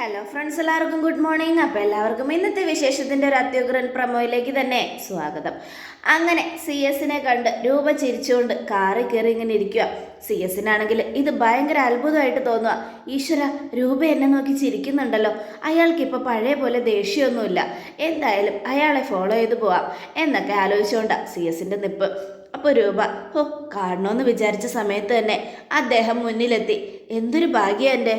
Hello friends എല്ലാവർക്കും good morning അപ്പോൾ എല്ലാവർക്കും ഇന്നത്തെ വിശേഷത്തിന്റെ ഒരു അത്യുഗ്രൻ പ്രമോയിലേക്ക് തന്നെ സ്വാഗതം. അങ്ങനെ സി എസിനെ കണ്ട് രൂപ ചിരിച്ചുകൊണ്ട് കാറി കയറി ഇങ്ങനെ ഇരിക്കുക സി എസിനാണെങ്കിൽ ഇത് ഭയങ്കര അത്ഭുതമായിട്ട് തോന്നുക ഈശ്വര രൂപ എന്നെ നോക്കി ചിരിക്കുന്നുണ്ടല്ലോ. അയാൾക്ക് ഇപ്പോൾ പഴയ പോലെ ദേഷ്യമൊന്നുമില്ല. എന്തായാലും അയാളെ ഫോളോ ചെയ്ത് പോവാം. എന്നൊക്കെ ആലോചിച്ചുകൊണ്ടാണ് സി എസിന്റെ നിപ്പ്. അപ്പോൾ രൂപ ഹോ കാണണമെന്ന് വിചാരിച്ച സമയത്ത് തന്നെ അദ്ദേഹം മുന്നിലെത്തി. എന്തൊരു ഭാഗ്യം എന്റെ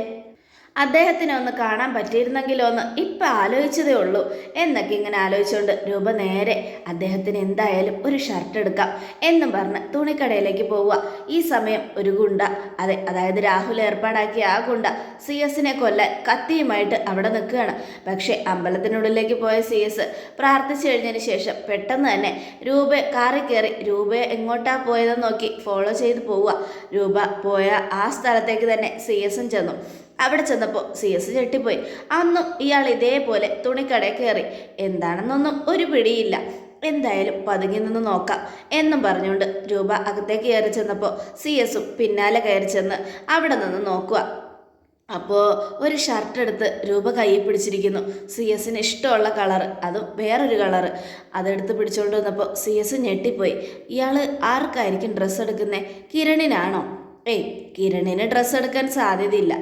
അദ്ദേഹത്തിനെ ഒന്ന് കാണാൻ പറ്റിയിരുന്നെങ്കിലോ എന്ന് ഇപ്പം ആലോചിച്ചതേ ഉള്ളൂ. എന്നൊക്കെ ഇങ്ങനെ ആലോചിച്ചുകൊണ്ട് രൂപ നേരെ അദ്ദേഹത്തിന് എന്തായാലും ഒരു ഷർട്ട് എടുക്കാം എന്നും പറഞ്ഞ് തുണിക്കടയിലേക്ക് പോവുക. ഈ സമയം ഒരു ഗുണ്ട. അതെ അതായത് രാഹുൽ ഏർപ്പാടാക്കിയ ആ ഗുണ്ട സി എസിനെ കൊല്ലാൻ കത്തിയുമായിട്ട് അവിടെ നിൽക്കുകയാണ്. പക്ഷേ അമ്പലത്തിനുള്ളിലേക്ക് പോയ സി എസ് പ്രാർത്ഥിച്ചു കഴിഞ്ഞതിന് ശേഷം പെട്ടെന്ന് തന്നെ രൂപ കാറി കയറി രൂപ എങ്ങോട്ടാ പോയതെന്ന് നോക്കി ഫോളോ ചെയ്ത് പോവുക. രൂപ പോയ ആ സ്ഥലത്തേക്ക് തന്നെ സി എസും ചെന്നു. അവിടെ ചെന്നപ്പോൾ സി എസ് ഞെട്ടിപ്പോയി. അന്നും ഇയാൾ ഇതേപോലെ തുണിക്കടയിൽ കയറി. എന്താണെന്നൊന്നും ഒരു പിടിയില്ല. എന്തായാലും പതുങ്ങി നിന്ന് നോക്കാം എന്നും പറഞ്ഞുകൊണ്ട് രൂപ അകത്തേക്ക് കയറി ചെന്നപ്പോൾ സി എസും പിന്നാലെ കയറി ചെന്ന് അവിടെ നിന്ന് നോക്കുക. അപ്പോൾ ഒരു ഷർട്ട് എടുത്ത് രൂപ കയ്യിൽ പിടിച്ചിരിക്കുന്നു. സി എസിന് ഇഷ്ടമുള്ള കളർ അതും വേറൊരു കളർ അതെടുത്ത് പിടിച്ചുകൊണ്ട് വന്നപ്പോൾ സി എസ് ഞെട്ടിപ്പോയി. ഇയാൾ ആർക്കായിരിക്കും ഡ്രസ്സ് എടുക്കുന്നത് കിരണിനാണോ? ഏയ് കിരണിന് ഡ്രസ്സ് എടുക്കാൻ സാധ്യതയില്ല.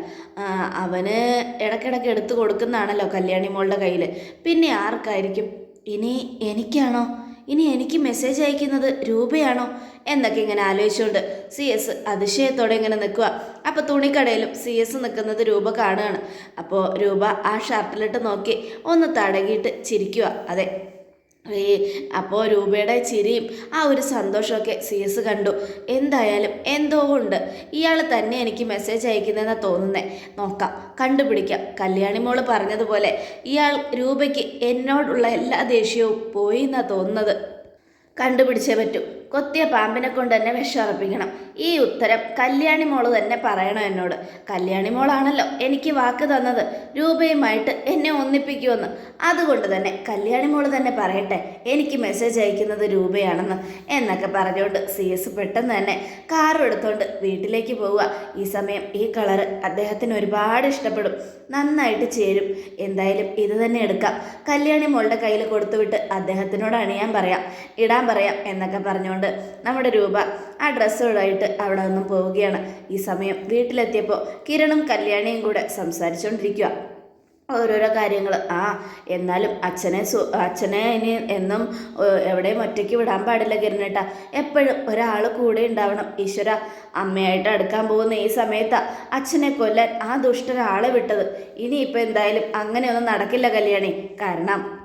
അവന് ഇടയ്ക്കിടയ്ക്ക് എടുത്തു കൊടുക്കുന്നതാണല്ലോ കല്യാണി മോളുടെ കയ്യിൽ പിന്നെ ആർക്കായിരിക്കും? ഇനി എനിക്കാണോ? ഇനി എനിക്ക് മെസ്സേജ് അയക്കുന്നത് രൂപയാണോ? എന്നൊക്കെ ഇങ്ങനെ ആലോചിച്ചുകൊണ്ട് സി എസ് അതിശയത്തോടെ ഇങ്ങനെ നിൽക്കുക അപ്പോൾ തുണിക്കടയിലും സി എസ് നിൽക്കുന്നത് രൂപ കാണുകയാണ്. അപ്പോൾ രൂപ ആ ഷർട്ടിലിട്ട് നോക്കി ഒന്ന് തടകിയിട്ട് ചിരിക്കുക അതെ ഈ അപ്പോൾ രൂപയുടെ ചിരിയും ആ ഒരു സന്തോഷമൊക്കെ സി എസ് കണ്ടു. എന്തായാലും എന്തോ ഉണ്ട്. ഇയാൾ തന്നെ എനിക്ക് മെസ്സേജ് അയക്കുന്നതെന്നാണ് തോന്നുന്നത് നോക്കാം കണ്ടുപിടിക്കാം. കല്യാണി മോൾ പറഞ്ഞതുപോലെ ഇയാൾ രൂപയ്ക്ക് എന്നോടുള്ള എല്ലാ ദേഷ്യവും പോയി എന്നാണ് തോന്നുന്നത്. കണ്ടുപിടിച്ചേ പറ്റൂ. കൊത്തിയ പാമ്പിനെ കൊണ്ട് തന്നെ വിഷമർപ്പിക്കണം ഈ ഉത്തരം കല്യാണി മോൾ തന്നെ പറയണം എന്നോട്. കല്യാണി മോളാണല്ലോ എനിക്ക് വാക്ക് തന്നത്. രൂപയുമായിട്ട് എന്നെ ഒന്നിപ്പിക്കുമെന്ന്. അതുകൊണ്ട് തന്നെ കല്യാണി മോൾ തന്നെ പറയട്ടെ എനിക്ക് മെസ്സേജ് അയക്കുന്നത് രൂപയാണെന്ന് എന്നൊക്കെ പറഞ്ഞുകൊണ്ട് സി എസ് പെട്ടെന്ന് തന്നെ കാറും എടുത്തുകൊണ്ട് വീട്ടിലേക്ക് പോവുക. ഈ സമയം ഈ കളറ് അദ്ദേഹത്തിന് ഒരുപാട് ഇഷ്ടപ്പെടും. നന്നായിട്ട് ചേരും. എന്തായാലും ഇത് തന്നെ എടുക്കാം. കല്യാണി മോളുടെ കയ്യിൽ കൊടുത്തുവിട്ട് അദ്ദേഹത്തിനോട് അണിയാൻ പറയാം ഇടാൻ പറയാം എന്നൊക്കെ പറഞ്ഞുകൊണ്ട് നമ്മുടെ രൂപ ആ ഡ്രസ്സുകളായിട്ട് അവിടെ നിന്നും പോവുകയാണ്. ഈ സമയം വീട്ടിലെത്തിയപ്പോൾ കിരണും കല്യാണിയും കൂടെ സംസാരിച്ചുകൊണ്ടിരിക്കുക ഓരോരോ കാര്യങ്ങൾ ആ എന്നാലും അച്ഛനെ സു അച്ഛനെ ഇനി എന്നും എവിടെയും ഒറ്റയ്ക്ക് വിടാൻ പാടില്ല കിരണേട്ട. എപ്പോഴും ഒരാൾ കൂടെ ഉണ്ടാവണം. ഈശ്വര അമ്മയായിട്ട് അടുക്കാൻ പോകുന്ന ഈ സമയത്ത് അച്ഛനെ കൊല്ലാൻ ആ ദുഷ്ടരാളെ വിട്ടത്. ഇനിയിപ്പോൾ എന്തായാലും അങ്ങനെയൊന്നും നടക്കില്ല കല്യാണി. കാരണം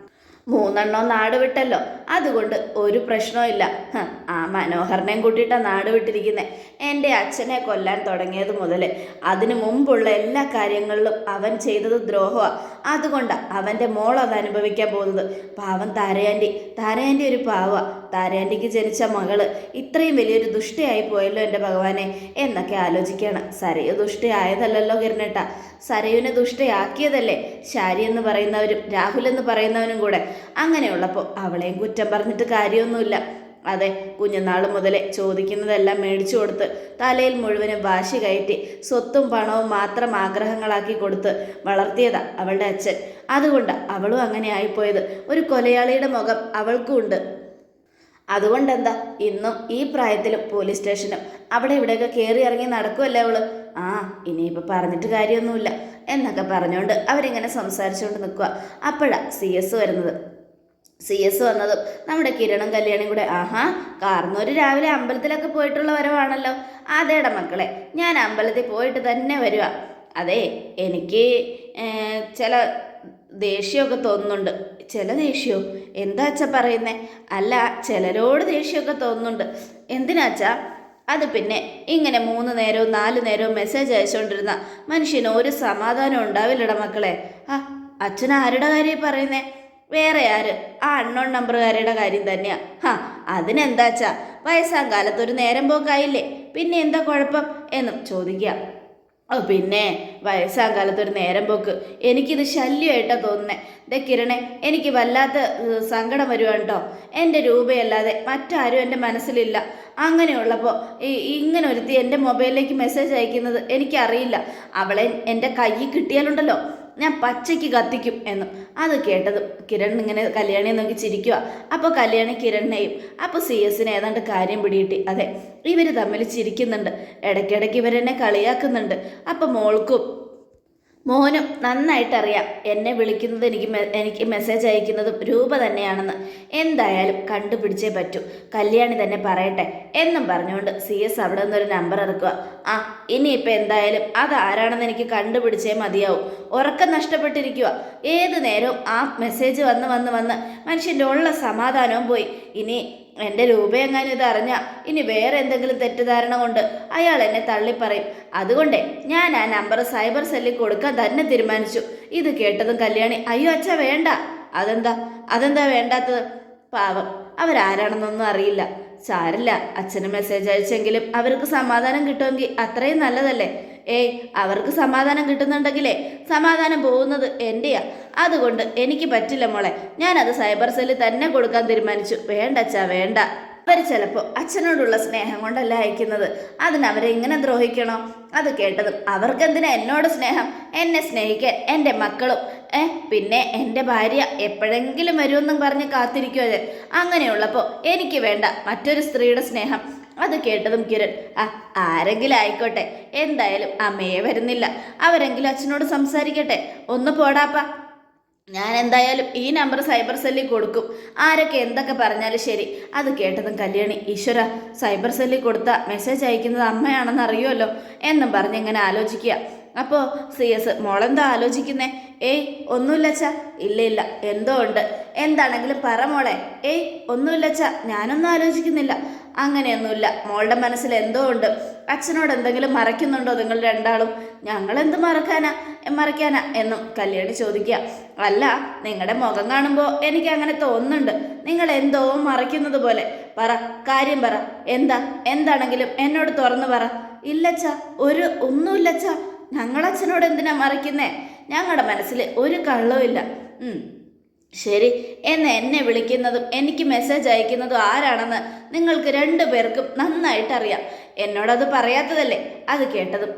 മൂന്നെണ്ണം നാട് വിട്ടല്ലോ. അതുകൊണ്ട് ഒരു പ്രശ്നവും ഹ, ആ മനോഹരനെയും കൂട്ടിയിട്ടാണ് നാട് വിട്ടിരിക്കുന്നത് എന്റെ അച്ഛനെ കൊല്ലാൻ തുടങ്ങിയത് മുതൽ അതിനു മുമ്പുള്ള എല്ലാ കാര്യങ്ങളിലും അവൻ ചെയ്തത് ദ്രോഹമാണ് അതുകൊണ്ടാണ് അവന്റെ മോൾ അത് അനുഭവിക്കാൻ പോകുന്നത്. പാവം താരയാന്റെ താരയാന്റെ ഒരു പാവ. താരയാന്റെക്ക് ജനിച്ച മകൾ ഇത്രയും വലിയൊരു ദുഷ്ടയായി പോയല്ലോ എന്റെ ഭഗവാനെ എന്നൊക്കെ ആലോചിക്കുകയാണ് സരയു ദുഷ്ടയായതല്ലല്ലോ കിരണേട്ട സരയുവിനെ ദുഷ്ടയാക്കിയതല്ലേ ശാരി എന്ന് പറയുന്നവരും രാഹുൽ എന്ന് പറയുന്നവനും കൂടെ. അങ്ങനെയുള്ളപ്പോൾ അവളെയും കുറ്റം പറഞ്ഞിട്ട് കാര്യമൊന്നുമില്ല. അതെ കുഞ്ഞുനാൾ മുതലേ ചോദിക്കുന്നതെല്ലാം മേടിച്ചു കൊടുത്ത് തലയിൽ മുഴുവനും വാശി കയറ്റി സ്വത്തും പണവും മാത്രം ആഗ്രഹങ്ങളാക്കി കൊടുത്ത് വളർത്തിയതാ അവളുടെ അച്ഛൻ. അതുകൊണ്ട് അവളും അങ്ങനെ ആയിപ്പോയത്. ഒരു കൊലയാളിയുടെ മുഖം അവൾക്കും ഉണ്ട്. അതുകൊണ്ടെന്താ? ഇന്നും ഈ പ്രായത്തിലും പോലീസ് സ്റ്റേഷനും അവിടെ ഇവിടെയൊക്കെ കയറി ഇറങ്ങി നടക്കുമല്ലേ അവൾ? ആ ഇനിയിപ്പോൾ പറഞ്ഞിട്ട് കാര്യമൊന്നുമില്ല എന്നൊക്കെ പറഞ്ഞുകൊണ്ട് അവരിങ്ങനെ സംസാരിച്ചുകൊണ്ട് നിൽക്കുക അപ്പോഴാണ് സി എസ് വരുന്നത്. സി എസ് വന്നതും നമ്മുടെ കിരണും കല്യാണിയും കൂടെ ആഹാ കാർന്നൂര് രാവിലെ അമ്പലത്തിലൊക്കെ പോയിട്ടുള്ള വരവാണല്ലോ. അതേടാ മക്കളെ ഞാൻ അമ്പലത്തിൽ പോയിട്ട് തന്നെ വരിക അതെ എനിക്ക് ചില ദേഷ്യമൊക്കെ തോന്നുന്നുണ്ട്. ചില ദേഷ്യവും എന്താ അച്ഛ പറയുന്നേ? അല്ല ചിലരോട് ദേഷ്യമൊക്കെ തോന്നുന്നുണ്ട്. എന്തിനാച്ചാ അത് പിന്നെ ഇങ്ങനെ മൂന്ന് നേരവും നാല് നേരവും മെസ്സേജ് അയച്ചുകൊണ്ടിരുന്ന മനുഷ്യന് ഒരു സമാധാനം ഉണ്ടാവില്ലട മക്കളെ. ആ അച്ഛൻ ആരുടെ കാര്യം പറയുന്നേ? വേറെ ആര്? ആ അണ്ണോൺ നമ്പറുകാരുടെ കാര്യം തന്നെയാ. ഹാ അതിനെന്താച്ചാ? വയസ്സാം കാലത്ത് ഒരു നേരം പോക്കായില്ലേ? പിന്നെ എന്താ കുഴപ്പം? എന്നും ചോദിക്കുക ഓ പിന്നെ വയസ്സാം കാലത്ത് ഒരു നേരം പോക്ക്. എനിക്കിത് ശല്യമായിട്ടാ തോന്നുന്നേ. ദേ കിരണേ എനിക്ക് വല്ലാത്ത സങ്കടം വരുവാണ് കേട്ടോ എന്റെ രൂപയല്ലാതെ മറ്റാരും എന്റെ മനസ്സിലില്ല. അങ്ങനെയുള്ളപ്പോൾ ഈ ഇങ്ങനെ ഒരുത്തി എന്റെ മൊബൈലിലേക്ക് മെസ്സേജ് അയക്കുന്നത് എനിക്കറിയില്ല. അവളെ എന്റെ കയ്യിൽ കിട്ടിയാലുണ്ടല്ലോ. ഞാൻ പച്ചയ്ക്ക് കത്തിക്കും എന്നും. അത് കേട്ടത് കിരൺ ഇങ്ങനെ കല്യാണിയെ നോക്കി ചിരിക്കുക അപ്പോൾ കല്യാണി കിരണിനെയും അപ്പോൾ സി എസിനെ ഏതാണ്ട് കാര്യം പിടിയിട്ടി അതെ ഇവർ തമ്മിൽ ചിരിക്കുന്നുണ്ട്. ഇടയ്ക്കിടയ്ക്ക് ഇവരെന്നെ കളിയാക്കുന്നുണ്ട്. അപ്പോൾ മോൾക്കും മോനും നന്നായിട്ട് അറിയാം എന്നെ വിളിക്കുന്നത് എനിക്ക് എനിക്ക് മെസ്സേജ് അയക്കുന്നതും രൂപ തന്നെയാണെന്ന്. എന്തായാലും കണ്ടുപിടിച്ചേ പറ്റൂ. കല്യാണി തന്നെ പറയട്ടെ എന്നും പറഞ്ഞുകൊണ്ട് സി എസ് അവിടെ നിന്നൊരു നമ്പർ ഇറക്കുക. ആ ഇനിയിപ്പോൾ എന്തായാലും അതാരാണെന്ന് എനിക്ക് കണ്ടുപിടിച്ചേ മതിയാവും. ഉറക്കം നഷ്ടപ്പെട്ടിരിക്കുക ഏത് നേരവും ആ മെസ്സേജ് വന്ന് വന്ന് വന്ന് മനുഷ്യന്റെ ഉള്ള സമാധാനവും പോയി. ഇനി എന്റെ രൂപയെങ്ങാനും ഇത് അറിഞ്ഞാൽ ഇനി വേറെ എന്തെങ്കിലും തെറ്റിദ്ധാരണ കൊണ്ട് അയാൾ എന്നെ തള്ളിപ്പറയും. അതുകൊണ്ടേ ഞാൻ ആ നമ്പർ സൈബർ സെല്ലിൽ കൊടുക്കാൻ തന്നെ തീരുമാനിച്ചു. ഇത് കേട്ടതും കല്യാണി അയ്യോ അച്ഛ വേണ്ട. അതെന്താ? അതെന്താ വേണ്ടാത്തത്? പാവം അവരാരാണെന്നൊന്നും അറിയില്ല. സാരില്ല അച്ഛന് മെസ്സേജ് അയച്ചെങ്കിലും അവർക്ക് സമാധാനം കിട്ടുമെങ്കിൽ അത്രയും നല്ലതല്ലേ? ഏയ് അവർക്ക് സമാധാനം കിട്ടുന്നുണ്ടെങ്കിലേ സമാധാനം പോകുന്നത് എന്റെയാ അതുകൊണ്ട് എനിക്ക് പറ്റില്ല മോളെ. ഞാനത് സൈബർ സെല്ലിൽ തന്നെ കൊടുക്കാൻ തീരുമാനിച്ചു. വേണ്ട അച്ഛാ വേണ്ട. അവർ ചിലപ്പോൾ അച്ഛനോടുള്ള സ്നേഹം കൊണ്ടല്ല അയക്കുന്നത്? അതിനവരെ ഇങ്ങനെ ദ്രോഹിക്കണോ? അത് കേട്ടതും അവർക്കെന്തിനാ എന്നോട് സ്നേഹം? എന്നെ സ്നേഹിക്കാൻ എന്റെ മക്കളും ഏ പിന്നെ എന്റെ ഭാര്യ എപ്പോഴെങ്കിലും വരുമെന്നും പറഞ്ഞ് കാത്തിരിക്കുമോ അങ്ങനെയുള്ളപ്പോൾ എനിക്ക് വേണ്ട മറ്റൊരു സ്ത്രീയുടെ സ്നേഹം. അത് കേട്ടതും കിരൺ ആ ആരെങ്കിലും ആയിക്കോട്ടെ. എന്തായാലും അമ്മയെ വരുന്നില്ല. അവരെങ്കിലും അച്ഛനോട് സംസാരിക്കട്ടെ. ഒന്ന് പോടാപ്പ. ഞാൻ എന്തായാലും ഈ നമ്പർ സൈബർ സെല്ലിൽ കൊടുക്കും. ആരൊക്കെ എന്തൊക്കെ പറഞ്ഞാലും ശരി. അത് കേട്ടതും കല്യാണി ഈശ്വര സൈബർ സെല്ലിൽ കൊടുത്ത മെസ്സേജ് അയക്കുന്നത് അമ്മയാണെന്ന് അറിയുമല്ലോ? എന്നും പറഞ്ഞ് ഇങ്ങനെ ആലോചിക്കുക. അപ്പോൾ സി എസ് മോളെന്താ ആലോചിക്കുന്നേ? ഏയ് ഒന്നുമില്ലച്ച. ഇല്ല ഇല്ല എന്തോ ഉണ്ട്. എന്താണെങ്കിലും പറ മോളെ. ഏയ് ഒന്നുമില്ലച്ച. ഞാനൊന്നും ആലോചിക്കുന്നില്ല. അങ്ങനെയൊന്നുമില്ല. മോളുടെ മനസ്സിൽ എന്തോ ഉണ്ട്. അച്ഛനോട് എന്തെങ്കിലും മറയ്ക്കുന്നുണ്ടോ നിങ്ങൾ രണ്ടാളും? ഞങ്ങൾ എന്ത് മറക്കാനാ? മറയ്ക്കാനാ? എന്നും കല്യാണി ചോദിക്കുക. അല്ല നിങ്ങളുടെ മുഖം കാണുമ്പോൾ എനിക്ക് അങ്ങനെ തോന്നുന്നുണ്ട്. നിങ്ങൾ എന്തോ മറയ്ക്കുന്നത് പോലെ. പറ കാര്യം പറ. എന്താ? എന്താണെങ്കിലും എന്നോട് തുറന്നു പറ. ഇല്ലച്ച ഒരു ഒന്നുമില്ലച്ച. ഞങ്ങളച്ഛനോട് എന്തിനാ മറിക്കുന്നേ? ഞങ്ങളുടെ മനസ്സിൽ ഒരു കള്ളവും ഇല്ല. ശരി എന്ന് എന്നെ വിളിക്കുന്നതും എനിക്ക് മെസ്സേജ് അയക്കുന്നതും ആരാണെന്ന് നിങ്ങൾക്ക് രണ്ടു പേർക്കും നന്നായിട്ട് അറിയാം എന്നോടത് പറയാത്തതല്ലേ? അത് കേട്ടതും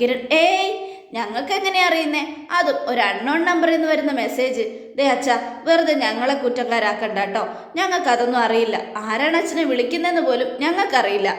കിരൺ. ഏയ് ഞങ്ങൾക്ക് എങ്ങനെയാ അറിയുന്നേ? അതും ഒരു അൺനോൺ നമ്പറിൽ നിന്ന് വരുന്ന മെസ്സേജ് ദേ അച്ഛ വെറുതെ ഞങ്ങളെ കുറ്റക്കാരാക്കണ്ട കേട്ടോ. ഞങ്ങൾക്കതൊന്നും അറിയില്ല. ആരാണ് അച്ഛനെ വിളിക്കുന്നതെന്ന് പോലും ഞങ്ങൾക്കറിയില്ല.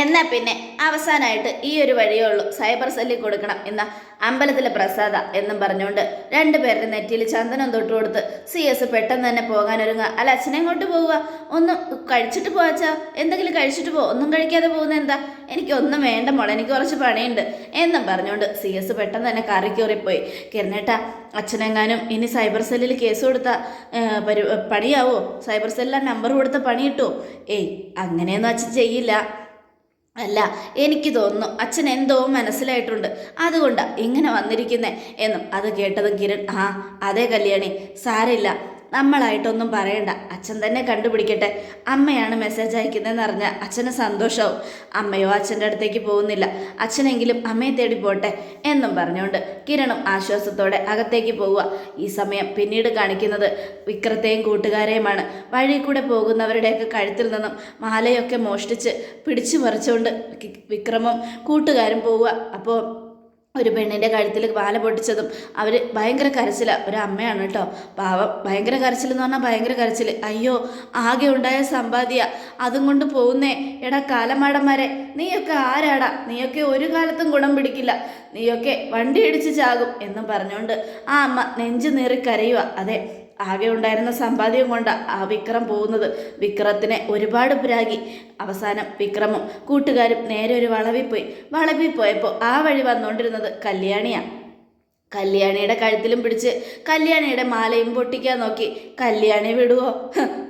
എന്നാൽ പിന്നെ അവസാനമായിട്ട് ഈ ഒരു വഴിയേ ഉള്ളൂ. സൈബർ സെല്ലിൽ കൊടുക്കണം എന്ന അമ്പലത്തിലെ പ്രസാദ എന്നും പറഞ്ഞുകൊണ്ട് രണ്ടുപേരുടെ നെറ്റിയിൽ ചന്ദനം തൊട്ട് കൊടുത്ത് സി എസ് പെട്ടെന്ന് തന്നെ പോകാൻ ഒരുങ്ങുക. അല്ല അച്ഛനെ കൊണ്ട് പോവുക? ഒന്നും കഴിച്ചിട്ട് പോവാച്ചാ എന്തെങ്കിലും കഴിച്ചിട്ട് പോ. ഒന്നും കഴിക്കാതെ പോകുന്ന എന്താ? എനിക്കൊന്നും വേണ്ട മോളെ എനിക്ക് കുറച്ച് പണിയുണ്ട് എന്നും പറഞ്ഞുകൊണ്ട് സി എസ് പെട്ടെന്ന് തന്നെ കറി കയറിപ്പോയി കിരണേട്ട അച്ഛനെങ്ങാനും ഇനി സൈബർ സെല്ലിൽ കേസ് കൊടുത്ത പണിയാവോ? സൈബർ സെല്ലിൽ നമ്പർ കൊടുത്ത പണി കിട്ടുമോ ഏയ് അങ്ങനെയൊന്നും അച്ഛൻ ചെയ്യില്ല. അല്ല എനിക്ക് തോന്നുന്നു അച്ഛൻ എന്തോ മനസ്സിലായിട്ടുണ്ട്. അതുകൊണ്ടാ ഇങ്ങനെ വന്നിരിക്കുന്നേ എന്നും അത് കേട്ടതും കിരൺ ആ അതേ കല്യാണി സാരില്ല നമ്മളായിട്ടൊന്നും പറയണ്ട. അച്ഛൻ തന്നെ കണ്ടുപിടിക്കട്ടെ. അമ്മയാണ് മെസ്സേജ് അയക്കുന്നതെന്ന് അറിഞ്ഞാൽ അച്ഛന് സന്തോഷവും. അമ്മയോ അച്ഛന്റെ അടുത്തേക്ക് പോകുന്നില്ല. അച്ഛനെങ്കിലും അമ്മയെ തേടി പോട്ടെ എന്നും പറഞ്ഞുകൊണ്ട് കിരണും ആശ്വാസത്തോടെ അകത്തേക്ക് പോവുക. ഈ സമയം പിന്നീട് കാണിക്കുന്നത് വിക്രത്തെയും കൂട്ടുകാരെയുമാണ്. വഴി കൂടെ പോകുന്നവരുടെയൊക്കെ കഴുത്തിൽ നിന്നും മാലയൊക്കെ മോഷ്ടിച്ച് പിടിച്ചു മറിച്ചുകൊണ്ട് വിക്രമം വിക്രമും കൂട്ടുകാരും പോവുക. അപ്പോൾ ഒരു പെണ്ണിന്റെ കഴുത്തിൽ മാല പൊട്ടിച്ചതും അവർ ഭയങ്കര കരച്ചില. ഒരു അമ്മയാണ് കേട്ടോ. പാവം. ഭയങ്കര കരച്ചിൽ എന്ന് പറഞ്ഞാൽ ഭയങ്കര കരച്ചിൽ അയ്യോ ആകെ ഉണ്ടായ സമ്പാദ്യ. അതും കൊണ്ട് പോകുന്നേ. എടാ കാലമാടന്മാരെ നീയൊക്കെ ആരാടാ? നീയൊക്കെ ഒരു കാലത്തും ഗുണം പിടിക്കില്ല. നീയൊക്കെ വണ്ടി ഇടിച്ച് ചാകും എന്നും പറഞ്ഞുകൊണ്ട് ആ അമ്മ നെഞ്ചു നേറി കരയുക അതെ ആകെ ഉണ്ടായിരുന്ന സമ്പാദ്യം കൊണ്ട് ആ വിക്രം പോകുന്നത്. വിക്രത്തിനെ ഒരുപാട് പുരാകി. അവസാനം വിക്രമും കൂട്ടുകാരും നേരെ ഒരു വളവിൽ പോയി വളവിൽ പോയപ്പോൾ ആ വഴി വന്നുകൊണ്ടിരുന്നത് കല്യാണിയാണ് കല്യാണിയുടെ കഴുത്തിലും പിടിച്ച് കല്യാണിയുടെ മാലയും പൊട്ടിക്കാൻ നോക്കി. കല്യാണി വിടുവോ?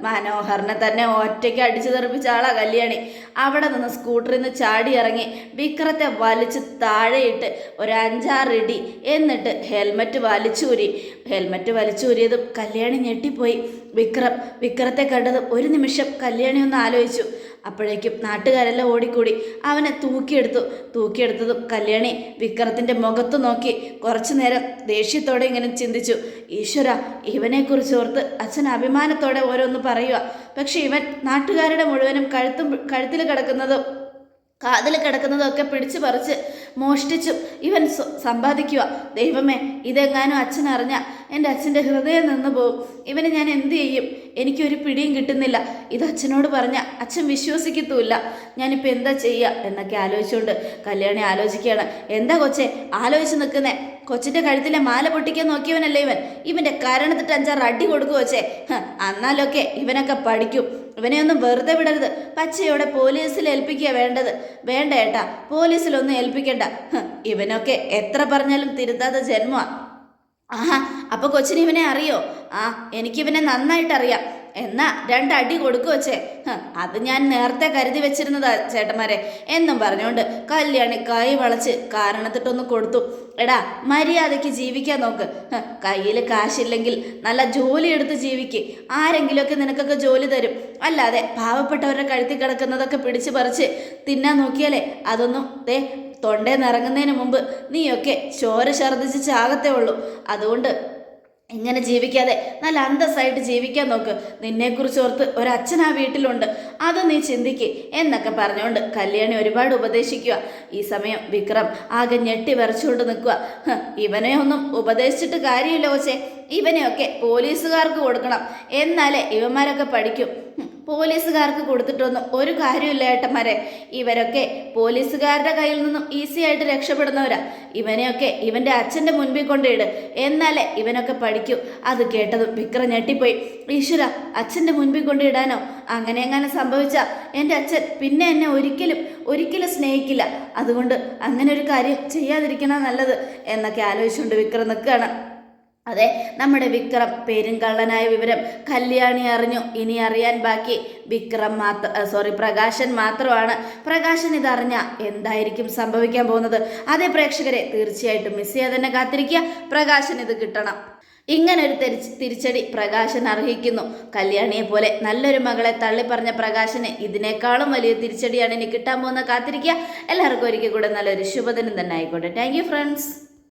മനോഹറിനെ തന്നെ ഒറ്റയ്ക്ക് അടിച്ചു തെറിപ്പിച്ച ആളാ കല്യാണി. അവിടെ നിന്ന് സ്കൂട്ടറിൽ നിന്ന് ചാടി ഇറങ്ങി വിക്രത്തെ വലിച്ച് താഴെയിട്ട് ഒരു അഞ്ചാറ് അഞ്ചാറിടി എന്നിട്ട് ഹെൽമറ്റ് വലിച്ചൂരി. ഹെൽമറ്റ് വലിച്ചൂരിയതും കല്യാണി ഞെട്ടിപ്പോയി. വിക്രം വിക്രത്തെ കണ്ടത് ഒരു നിമിഷം കല്യാണി ഒന്ന് ആലോചിച്ചു. അപ്പോഴേക്കും നാട്ടുകാരെല്ലാം ഓടിക്കൂടി. അവനെ തൂക്കിയെടുത്തു. തൂക്കിയെടുത്തതും കല്യാണി വിക്രത്തിന്റെ മുഖത്ത് നോക്കി. കുറച്ചു നേരം ദേഷ്യത്തോടെ ഇങ്ങനെ ചിന്തിച്ചു. ഈശ്വര ഇവനെക്കുറിച്ച് ഓർത്ത് അച്ഛൻ അഭിമാനത്തോടെ ഓരോന്ന് പറയുക. പക്ഷെ ഇവൻ നാട്ടുകാരുടെ മുഴുവനും കഴുത്തും കഴുത്തിൽ കിടക്കുന്നതും കാതിൽ കിടക്കുന്നതും ഒക്കെ പിടിച്ചു പറിച്ച് മോഷ്ടിച്ചും. ഇവൻ സമ്പാദിക്കുക. ദൈവമേ ഇതെങ്ങാനും അച്ഛൻ അറിഞ്ഞ എന്റെ അച്ഛന്റെ ഹൃദയം നിന്ന് പോവും ഇവന് ഞാൻ എന്ത് ചെയ്യും? എനിക്കൊരു പിടിയും കിട്ടുന്നില്ല. ഇത് അച്ഛനോട് പറഞ്ഞ അച്ഛൻ വിശ്വസിക്കത്തുമില്ല. ഞാനിപ്പോൾ എന്താ ചെയ്യുക? എന്നൊക്കെ ആലോചിച്ചുകൊണ്ട് കല്യാണി ആലോചിക്കുകയാണ്. എന്താ കൊച്ചേ? ആലോചിച്ച് നിൽക്കുന്നേ. കൊച്ചിന്റെ കഴുത്തിലെ മാല പൊട്ടിക്കാൻ നോക്കിയവനല്ലേ ഇവൻ? ഇവന്റെ കരണത്തിട്ട് അഞ്ചാറ് അടി കൊടുക്കുക അന്നാലൊക്കെ ഇവനൊക്കെ പഠിക്കും. ഇവനെ ഒന്നും വെറുതെ വിടരുത്. പച്ചയോടെ പോലീസിൽ ഏൽപ്പിക്കുക വേണ്ടത്. വേണ്ട ഏട്ടാ പോലീസിലൊന്നും ഏൽപ്പിക്കണ്ട. ഇവനൊക്കെ എത്ര പറഞ്ഞാലും തിരുത്താത്ത ജന്മ ആഹാ അപ്പൊ കൊച്ചിന് ഇവനെ അറിയോ? ആ എനിക്കിവനെ നന്നായിട്ട് അറിയാം എന്നാ രണ്ടടി കൊടുക്കു വച്ചേ അത് ഞാൻ നേരത്തെ കരുതി വെച്ചിരുന്നതാ ചേട്ടന്മാരെ. എന്നും പറഞ്ഞുകൊണ്ട് കല്യാണി കൈ വളച്ച് കാരണത്തിട്ടൊന്ന് കൊടുത്തു. എടാ മര്യാദയ്ക്ക് ജീവിക്കാൻ നോക്ക്. കയ്യിൽ കാശില്ലെങ്കിൽ നല്ല ജോലി എടുത്ത് ജീവിക്ക്. ആരെങ്കിലുമൊക്കെ നിനക്കൊക്കെ ജോലി തരും. അല്ലാതെ പാവപ്പെട്ടവരുടെ കഴുത്തി കിടക്കുന്നതൊക്കെ പിടിച്ച് പറിച്ച് തിന്നാൻ നോക്കിയാലേ അതൊന്നും ദേ തൊണ്ടേ നിറങ്ങുന്നതിന് മുമ്പ് നീയൊക്കെ ചോര ഛർദ്ദിച്ച് ചാകത്തേ ഉള്ളൂ. അതുകൊണ്ട് ഇങ്ങനെ ജീവിക്കാതെ നല്ല അന്തസ്സായിട്ട് ജീവിക്കാൻ നോക്ക്. നിന്നെക്കുറിച്ച് ഓർത്ത് ഒരച്ഛൻ ആ വീട്ടിലുണ്ട്. അത് നീ ചിന്തിക്ക് എന്നൊക്കെ പറഞ്ഞുകൊണ്ട് കല്യാണി ഒരുപാട് ഉപദേശിക്കുക. ഈ സമയം വിക്രം ആകെ ഞെട്ടി വരച്ചുകൊണ്ട് നിൽക്കുക. ഇവനെ ഒന്നും ഉപദേശിച്ചിട്ട് കാര്യമില്ല കൊച്ചേ. ഇവനെയൊക്കെ പോലീസുകാർക്ക് കൊടുക്കണം. എന്നാലേ ഇവന്മാരൊക്കെ പഠിക്കും. പോലീസുകാർക്ക് കൊടുത്തിട്ടൊന്നും ഒരു കാര്യമില്ല ഏട്ടന്മാരെ. ഇവരൊക്കെ പോലീസുകാരുടെ കയ്യിൽ നിന്നും ഈസി ആയിട്ട് രക്ഷപ്പെടുന്നവരാ. ഇവനെയൊക്കെ ഇവന്റെ അച്ഛന്റെ മുൻപിൽ കൊണ്ടിട് എന്നാലേ ഇവനൊക്കെ പഠിക്കൂ. അത് കേട്ടതും വിക്രം ഞെട്ടിപ്പോയി. ഈശ്വര അച്ഛന്റെ മുൻപിൽ കൊണ്ടിടാനോ അങ്ങനെ എങ്ങനെ സംഭവിച്ച? എന്റെ അച്ഛൻ പിന്നെ എന്നെ ഒരിക്കലും ഒരിക്കലും സ്നേഹിക്കില്ല. അതുകൊണ്ട് അങ്ങനെ ഒരു കാര്യം ചെയ്യാതിരിക്കണം നല്ലത് എന്നൊക്കെ ആലോചിച്ചുകൊണ്ട് വിക്ര നിൽക്കുകയാണ്. അതെ നമ്മുടെ വിക്രം പെരുങ്കള്ളനായ വിവരം കല്യാണി അറിഞ്ഞു. ഇനി അറിയാൻ ബാക്കി വിക്രം മാത്ര സോറി പ്രകാശൻ മാത്രമാണ്. പ്രകാശൻ ഇതറിഞ്ഞ എന്തായിരിക്കും സംഭവിക്കാൻ പോകുന്നത്? അതേ പ്രേക്ഷകരെ തീർച്ചയായിട്ടും മിസ് ചെയ്യാതെ തന്നെ കാത്തിരിക്കുക. പ്രകാശൻ ഇത് കിട്ടണം. ഇങ്ങനൊരു തിരിച്ച് തിരിച്ചടി പ്രകാശൻ അർഹിക്കുന്നു. കല്യാണിയെ പോലെ നല്ലൊരു മകളെ തള്ളിപ്പറഞ്ഞ പ്രകാശന് ഇതിനേക്കാളും വലിയ തിരിച്ചടിയാണ് ഇനി കിട്ടാൻ പോകുന്ന കാത്തിരിക്കുക. എല്ലാവർക്കും ഒരിക്കൽ കൂടെ നല്ലൊരു ശുഭദിനം തന്നെ ആയിക്കോട്ടെ. Thank friends